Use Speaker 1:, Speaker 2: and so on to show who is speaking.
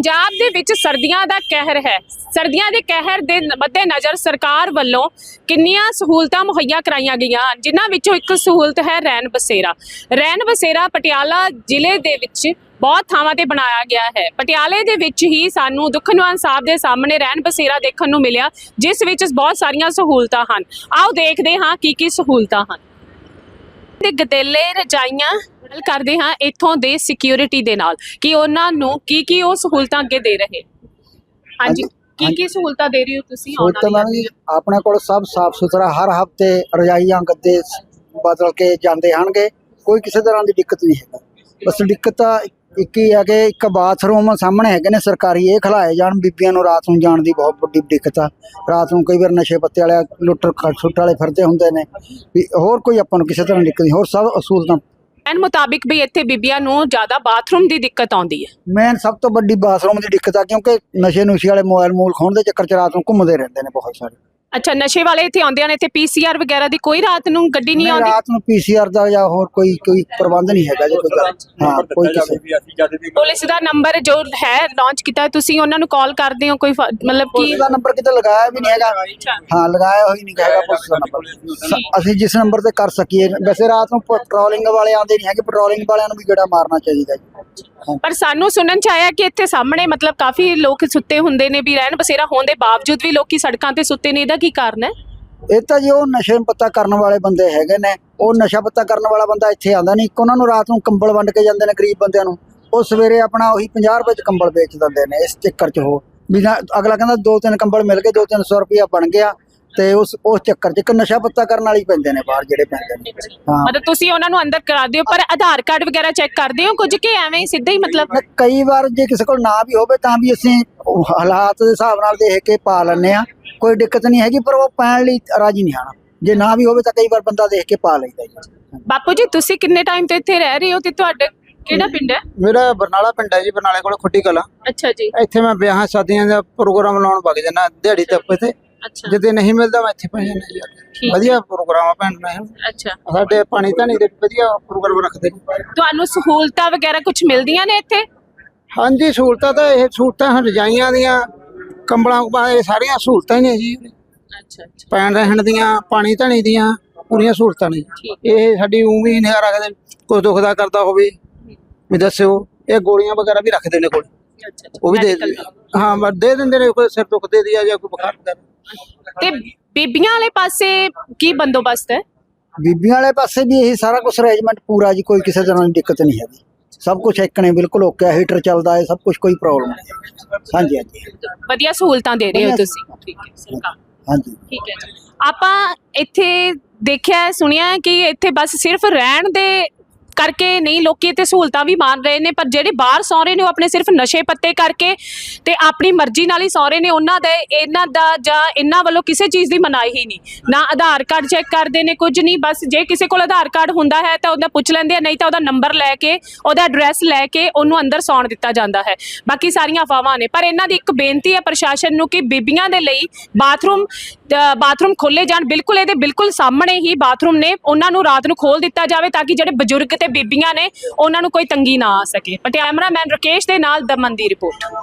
Speaker 1: ਪੰਜਾਬ ਦੇ ਵਿੱਚ ਸਰਦੀਆਂ ਦਾ ਕਹਿਰ ਹੈ। ਸਰਦੀਆਂ ਦੇ ਕਹਿਰ ਦੇ ਮੱਦੇ ਨਜ਼ਰ ਸਰਕਾਰ ਵੱਲੋਂ ਕਿੰਨੀਆਂ ਸਹੂਲਤਾਂ ਮੁਹੱਈਆ ਕਰਾਈਆਂ ਗਈਆਂ ਹਨ ਜਿਨ੍ਹਾਂ ਵਿੱਚੋਂ ਇੱਕ ਸਹੂਲਤ ਹੈ ਰੈਨ ਬਸੇਰਾ। ਰੈਨ ਬਸੇਰਾ ਪਟਿਆਲਾ ਜ਼ਿਲ੍ਹੇ ਦੇ ਵਿੱਚ ਬਹੁਤ ਥਾਵਾਂ ਤੇ ਬਣਾਇਆ ਗਿਆ ਹੈ। ਪਟਿਆਲੇ ਦੇ ਵਿੱਚ ਹੀ ਸਾਨੂੰ ਦੁਖਨਿਵਾਰਨ ਸਾਹਿਬ ਦੇ ਸਾਹਮਣੇ ਰਹਿਣ ਬਸੇਰਾ ਦੇਖਣ ਨੂੰ ਮਿਲਿਆ, ਜਿਸ ਵਿੱਚ ਬਹੁਤ ਸਾਰੀਆਂ ਸਹੂਲਤਾਂ ਹਨ। ਆਓ ਦੇਖਦੇ ਹਾਂ ਕੀ ਕੀ ਸਹੂਲਤਾਂ ਹਨ। ਤੇ ਗਦੇਲੇ ਰਜਾਈਆਂ ਗੱਲ ਕਰਦੇ ਹਾਂ ਇੱਥੋਂ ਦੇ ਸਿਕਿਉਰਿਟੀ ਦੇ ਨਾਲ ਕਿ ਉਹਨਾਂ ਨੂੰ ਕੀ ਕੀ ਉਹ ਸਹੂਲਤਾਂ ਅੱਗੇ ਦੇ ਰਹੇ। ਹਾਂਜੀ ਕੀ ਕੀ ਸਹੂਲਤਾਂ ਦੇ ਰਹੇ ਹੋ ਤੁਸੀਂ ਆਉਣ
Speaker 2: ਸਹੂਲਤ
Speaker 1: ਵਾਲੀ
Speaker 2: ਜੀ ਆਪਣੇ ਕੋਲ ਸਭ ਸਾਫ਼ ਸੁਥਰਾ ਹਰ ਹਫ਼ਤੇ ਰਜਾਈਆਂ ਗੱਦੇ ਬਦਲ ਕੇ ਜਾਂਦੇ ਹਨਗੇ ਕੋਈ ਕਿਸੇ ਤਰ੍ਹਾਂ ਦੀ ਦਿੱਕਤ ਨਹੀਂ ਹੈਗਾ। ਬਸ ਦਿੱਕਤ ਤਾਂ ਇੱਕ ਹੀ ਹੈ ਕਿ ਇੱਕ ਬਾਥਰੂਮ ਸਾਹਮਣੇ ਹੈਗੇ ਨੇ ਸਰਕਾਰੀ ਇਹ ਖਲਾਏ ਜਾਣ ਬੀਬੀਆਂ ਨੂੰ ਰਾਤ ਨੂੰ ਜਾਣ ਦੀ ਬਹੁਤ ਵੱਡੀ ਦਿੱਕਤ ਆ। ਰਾਤ ਨੂੰ ਕਈ ਵਾਰ ਨਸ਼ੇ ਪੱਤੇ ਵਾਲੇ ਲੁੱਟ ਖਸੁੱਟ ਵਾਲੇ ਫਿਰਦੇ ਹੁੰਦੇ ਨੇ। ਵੀ ਹੋਰ ਕੋਈ ਆਪਾਂ ਨੂੰ ਕਿਸੇ ਤਰ੍ਹਾਂ ਦੀ ਦਿੱਕਤ ਨਹੀਂ ਹੋਰ ਸਭ ਅਸੂਲਤਾਂ
Speaker 1: ਐਨ ਮੁਤਾਬਿਕ ਵੀ ਇੱਥੇ ਬੀਬੀਆਂ ਨੂੰ ਜ਼ਿਆਦਾ ਬਾਥਰੂਮ ਦੀ ਦਿੱਕਤ ਆਉਂਦੀ ਹੈ।
Speaker 2: ਮੇਨ ਸਭ ਤੋਂ ਵੱਡੀ ਬਾਥਰੂਮ ਦੀ ਦਿੱਕਤ ਆ ਕਿਉਂਕਿ ਨਸ਼ੇ ਨੁਸ਼ੇ ਵਾਲੇ ਮੋਬਾਈਲ ਮੂਲ ਖੋਣ ਦੇ ਚੱਕਰ ਚ ਰਾਤ ਨੂੰ ਘੁੰਮਦੇ ਰਹਿੰਦੇ ਨੇ ਬਹੁਤ ਸਾਰੇ।
Speaker 1: ਅੱਛਾ ਨਸ਼ੇ ਵਾਲੇ ਇੱਥੇ ਆਉਂਦੇ ਨੇ ਇੱਥੇ ਪੀਸੀਆਰ ਵਗੈਰਾ ਦੀ ਕੋਈ ਰਾਤ ਨੂੰ ਗੱਡੀ ਨਹੀਂ ਆਉਂਦੀ?
Speaker 2: ਰਾਤ ਨੂੰ ਪੀਸੀਆਰ ਦਾ ਜਾਂ ਹੋਰ ਕੋਈ ਕੋਈ ਪ੍ਰਬੰਧ ਨਹੀਂ ਹੈਗਾ ਜੀ ਕੋਈ ਗੱਲ ਹਾਂ ਕੋਈ ਕਿਸੇ
Speaker 1: ਪੁਲਿਸ ਦਾ ਨੰਬਰ ਜੋ ਹੈ ਲਾਂਚ ਕੀਤਾ ਹੈ, ਤੁਸੀਂ ਉਹਨਾਂ ਨੂੰ ਕਾਲ ਕਰਦੇ ਹੋ ਕੋਈ ਫ- ਮਤਲਬ
Speaker 2: ਪੁਲਿਸ
Speaker 1: ਕਿ
Speaker 2: ਦਾ ਨੰਬਰ ਕਿਤੇ ਲਗਾਇਆ ਵੀ ਨਹੀਂ ਹੈਗਾ। ਹਾਂ ਲਗਾਇਆ ਹੋਈ ਨਹੀਂ ਹੈਗਾ ਪੁਲਿਸ ਦਾ ਨੰਬਰ। ਸ- ਅਸੀਂ ਜਿਸ ਨੰਬਰ ਤੇ ਕਰ ਸਕੀਏ ਵੈਸੇ ਰਾਤ ਨੂੰ ਪੈਟਰੋਲਿੰਗ ਵਾਲੇ ਆਉਂਦੇ ਨਹੀਂ ਹੈਗੇ ਪੈਟਰੋਲਿੰਗ ਵਾਲਿਆਂ ਨੂੰ ਵੀ ਗੇੜਾ ਮਾਰਨਾ ਚਾਹੀਦਾ ਜੀ।
Speaker 1: ਪਰ ਸਾਨੂੰ ਸੁਣਨ ਚ ਆਇਆ ਕਿ ਇੱਥੇ ਸਾਹਮਣੇ ਮਤਲਬ ਕਾਫੀ ਲੋਕ ਸੁੱਤੇ ਹੁੰਦੇ ਨੇ ਵੀ ਰਹਿਣ ਬਸੇਰਾ ਹੋਣ ਦੇ ਬਾਵਜੂਦ ਵੀ ਲੋਕੀ ਸੜਕਾਂ ਤੇ ਸੁੱਤੇ ਨੇ, ਇਹਦਾ ਕੀ ਕਾਰਨ ਹੈ?
Speaker 2: ਇਹ ਤਾਂ ਜੀ ਉਹ ਨਸ਼ੇ ਪੱਤਾ ਕਰਨ ਵਾਲੇ ਬੰਦੇ ਹੈਗੇ ਨੇ। ਉਹ ਨਸ਼ਾ ਪੱਤਾ ਕਰਨ ਵਾਲਾ ਬੰਦਾ ਇੱਥੇ ਆਂਦਾ ਨਹੀਂ। ਉਹਨਾਂ ਨੂੰ ਰਾਤ ਨੂੰ ਕੰਬਲ ਵੰਡ ਕੇ ਜਾਂਦੇ ਨੇ ਗਰੀਬ ਬੰਦਿਆਂ ਨੂੰ। ਉਹ ਸਵੇਰੇ ਆਪਣਾ ਉਹੀ 50 ਰੁਪਏ ਚ ਕੰਬਲ ਵੇਚ ਦਿੰਦੇ ਨੇ ਇਸ ਚੱਕਰ ਚ ਉਹ। ਵੀ ਅਗਲਾ ਕਹਿੰਦਾ ਦੋ ਤਿੰਨ ਕੰਬਲ ਮਿਲ ਗਏ 2-300 ਰੁਪਇਆ ਬਣ ਗਿਆ। ਤੇ ਉਸ ਉਸ ਚੱਕਰ ਚ ਇੱਕ ਨਸ਼ਾ ਪੱਤਾ ਕਰਨ ਵਾਲੇ ਪੈਂਦੇ ਨੇ ਬਾਹਰ ਜਿਹੜੇ ਪੈਂਦੇ ਨੇ। ਹਾਂ।
Speaker 1: ਮਤਲਬ ਤੁਸੀਂ ਉਹਨਾਂ ਨੂੰ ਅੰਦਰ ਕਰਾ ਦਿਓ ਪਰ ਆਧਾਰ ਕਾਰਡ ਵਗੈਰਾ ਚੈੱਕ ਕਰਦੇ ਹੋ ਕੁਝ ਕਿ ਐਵੇਂ ਹੀ ਸਿੱਧਾ ਹੀ ਮਤਲਬ?
Speaker 2: ਕਈ ਵਾਰ ਜੇ ਕਿਸੇ ਕੋਲ ਨਾ ਵੀ ਹੋਵੇ ਤਾਂ ਵੀ ਅਸੀਂ ਉਹ ਹਾਲਾਤ ਦੇ ਹਿਸਾਬ ਨਾਲ ਦੇਖ ਕੇ ਪਾ ਲੈਂਦੇ ਆ ਕੋਈ ਦਿੱਕਤ ਨਹੀਂ ਹੈਗੀ ਪਰ ਉਹ ਪੈਣ ਲਈ ਰਾਜੀ ਨਹੀਂ ਆਣਾ ਜੇ ਨਾ ਵੀ ਹੋਵੇ ਤਾਂ ਕਈ ਵਾਰ ਬੰਦਾ ਦੇਖ ਕੇ ਪਾ ਲੈਂਦਾ ਜੀ।
Speaker 1: ਬਾਪੂ ਜੀ ਤੁਸੀਂ ਕਿੰਨੇ ਟਾਈਮ ਤੋਂ ਇੱਥੇ ਰਹਿ ਰਹੇ ਹੋ ਤੇ ਤੁਹਾਡੇ ਕਿਹੜਾ ਪਿੰਡ ਹੈ?
Speaker 3: ਮੇਰਾ ਬਰਨਾਲਾ ਪਿੰਡ ਹੈ ਜੀ ਬਰਨਾਲੇ ਕੋਲ ਖੁੱਡੀ ਕਲਾ।
Speaker 1: ਅੱਛਾ ਜੀ।
Speaker 3: ਇੱਥੇ ਮੈਂ ਵਿਆਹਾਂ ਸ਼ਾਦੀਆਂ ਦਾ ਪ੍ਰੋਗਰਾਮ ਲਾਉਣ ਵਗ ਜਾਣਾ ਦਿਹਾੜੀ ਤੱਪੇ ਤੇ
Speaker 1: ਅੱਛਾ।
Speaker 3: ਜਿੱਦੇ ਨਹੀਂ ਮਿਲਦਾ ਮੈਂ ਇੱਥੇ ਪੈ ਜਾਂਦਾ ਜੀ। ਵਧੀਆ ਪ੍ਰੋਗਰਾਮ ਆ ਭੈਣ ਮੈਂ
Speaker 1: ਅੱਛਾ।
Speaker 3: ਸਾਡੇ ਪਾਣੀ ਧਾਣੀ ਦੇ ਵਧੀਆ ਪ੍ਰੋਗਰਾਮ ਰੱਖਦੇ ਨੇ।
Speaker 1: ਤੁਹਾਨੂੰ ਸਹੂਲਤਾਂ ਵਗੈਰਾ ਕੁਝ ਮਿਲਦੀਆਂ ਨੇ ਇੱਥੇ?
Speaker 3: ਹਾਂਜੀ ਸਹੂਲਤਾਂ ਤਾਂ ਇਹ ਸਹੂਲਤਾਂ ਹਨ ਰਜਾਈਆਂ ਦੀਆਂ ਕੰਬਲਾਂ ਕੁੰਬਲਾਂ ਇਹ ਸਾਰੀਆਂ ਸਹੂਲਤਾਂ ਹੀ ਨੇ ਜੀ।
Speaker 1: ਅੱਛਾ ਅੱਛਾ।
Speaker 3: ਪੈਣ ਰਹਿਣ ਦੀਆਂ ਪਾਣੀ ਧਾਣੀ ਦੀਆਂ ਪੂਰੀਆਂ ਸਹੂਲਤਾਂ ਨੇ।
Speaker 1: ਠੀਕ।
Speaker 3: ਇਹ ਸਾਡੀ ਉਂ ਵੀ ਨਿਗਾਹ ਰੱਖਦੇ ਕੋਈ ਦੁੱਖ ਦਾ ਕਰਦਾ ਹੋਵੇ ਵੀ ਦੱਸਿਓ। ਇਹ ਗੋਲੀਆਂ ਵਗੈਰਾ ਵੀ ਰੱਖਦੇ ਨੇ ਕੋਲ।
Speaker 1: ਅੱਛਾ
Speaker 3: ਉਹ ਵੀ ਦੇ ਹਾਂ ਬਸ ਦੇ ਦਿੰਦੇ ਨੇ ਕੋਈ ਸਿਰ ਦੁੱਖ ਦੇ ਦਿਆ ਜਾਂ ਕੋਈ ਬੁਖਾਰ ਦਾ
Speaker 1: ਤੇ ਬੀਬੀਆਂ ਵਾਲੇ ਪਾਸੇ ਕੀ ਬੰਦੋਬਸਤ ਹੈ?
Speaker 2: ਬੀਬੀਆਂ ਵਾਲੇ ਪਾਸੇ ਵੀ ਇਹੀ ਸਾਰਾ ਕੁਝ ਅਰੇਂਜਮੈਂਟ ਪੂਰਾ ਜੀ ਕੋਈ ਕਿਸੇ ਤਰ੍ਹਾਂ ਦੀ ਦਿੱਕਤ ਨਹੀਂ ਹੈਗੀ। ਸਭ ਕੁਝ ਇੱਕ ਨੇ ਬਿਲਕੁਲ ਓਕੇ ਆ ਹੀਟਰ ਚੱਲਦਾ ਹੈ ਸਭ ਕੁਝ ਕੋਈ ਪ੍ਰੋਬਲਮ ਨਹੀਂ ਹਾਂਜੀ ਹਾਂਜੀ।
Speaker 1: ਵਧੀਆ ਸਹੂਲਤਾਂ ਦੇ ਰਹੇ ਹੋ ਤੁਸੀਂ। ਠੀਕ ਹੈ ਸਰਕਾਰ।
Speaker 2: ਹਾਂਜੀ।
Speaker 1: ਠੀਕ ਹੈ ਜੀ। ਆਪਾਂ ਇੱਥੇ ਦੇਖਿਆ ਹੈ, ਸੁਣਿਆ ਹੈ ਕਿ ਇੱਥੇ ਬਸ ਸਿਰਫ ਰਹਿਣ ਦੇ ਕਰਕੇ ਨਹੀਂ, ਲੋਕੀ ਇੱਥੇ ਸਹੂਲਤਾਂ ਵੀ ਮਾਣ ਰਹੇ ਨੇ, ਪਰ ਜਿਹੜੇ ਬਾਹਰ ਸੌ ਨੇ, ਉਹ ਆਪਣੇ ਸਿਰਫ ਨਸ਼ੇ ਪੱਤੇ ਕਰਕੇ ਤੇ ਆਪਣੀ ਮਰਜ਼ੀ ਨਾਲ ਹੀ ਸੌ ਨੇ, ਉਹਨਾਂ ਦੇ, ਇਹਨਾਂ ਦਾ ਜਾਂ ਇਹਨਾਂ ਵੱਲੋਂ ਕਿਸੇ ਚੀਜ਼ ਦੀ ਮਨਾਈ ਹੀ ਨਹੀਂ। ਨਾ ਆਧਾਰ ਕਾਰਡ ਚੈੱਕ ਕਰਦੇ ਨੇ, ਕੁਝ ਨਹੀਂ, ਬਸ ਜੇ ਕਿਸੇ ਕੋਲ ਆਧਾਰ ਕਾਰਡ ਹੁੰਦਾ ਹੈ ਤਾਂ ਉਹਦਾ ਪੁੱਛ ਲੈਂਦੇ ਆ, ਨਹੀਂ ਤਾਂ ਉਹਦਾ ਨੰਬਰ ਲੈ ਕੇ, ਉਹਦਾ ਐਡਰੈਸ ਲੈ ਕੇ ਉਹਨੂੰ ਅੰਦਰ ਸੌਣ ਦਿੱਤਾ ਜਾਂਦਾ ਹੈ। ਬਾਕੀ ਸਾਰੀਆਂ ਅਫਵਾਹਾਂ ਨੇ, ਪਰ ਇਹਨਾਂ ਦੀ ਇੱਕ ਬੇਨਤੀ ਹੈ ਪ੍ਰਸ਼ਾਸਨ ਨੂੰ ਕਿ ਬੀਬੀਆਂ ਦੇ ਲਈ ਬਾਥਰੂਮ ਬਾਥਰੂਮ ਖੋਲੇ ਜਾਣ, ਬਿਲਕੁਲ ਇਹਦੇ ਬਿਲਕੁਲ ਸਾਹਮਣੇ ਹੀ ਬਾਥਰੂਮ ਨੇ, ਉਹਨਾਂ ਨੂੰ ਰਾਤ ਨੂੰ ਖੋਲ ਦਿੱਤਾ ਜਾਵੇ ਤਾਂ ਕਿ ਜਿਹੜੇ ਬਜ਼ੁਰਗ ਤੇ ਬੀਬੀਆਂ ਨੇ, ਉਹਨਾਂ ਨੂੰ ਕੋਈ ਤੰਗੀ ਨਾ ਆ ਸਕੇ। ਪਟਿਆਲਾ ਕੈਮਰਾਮੈਨ ਰਕੇਸ਼ ਦੇ ਨਾਲ ਦਮਨ ਦੀ ਰਿਪੋਰਟ।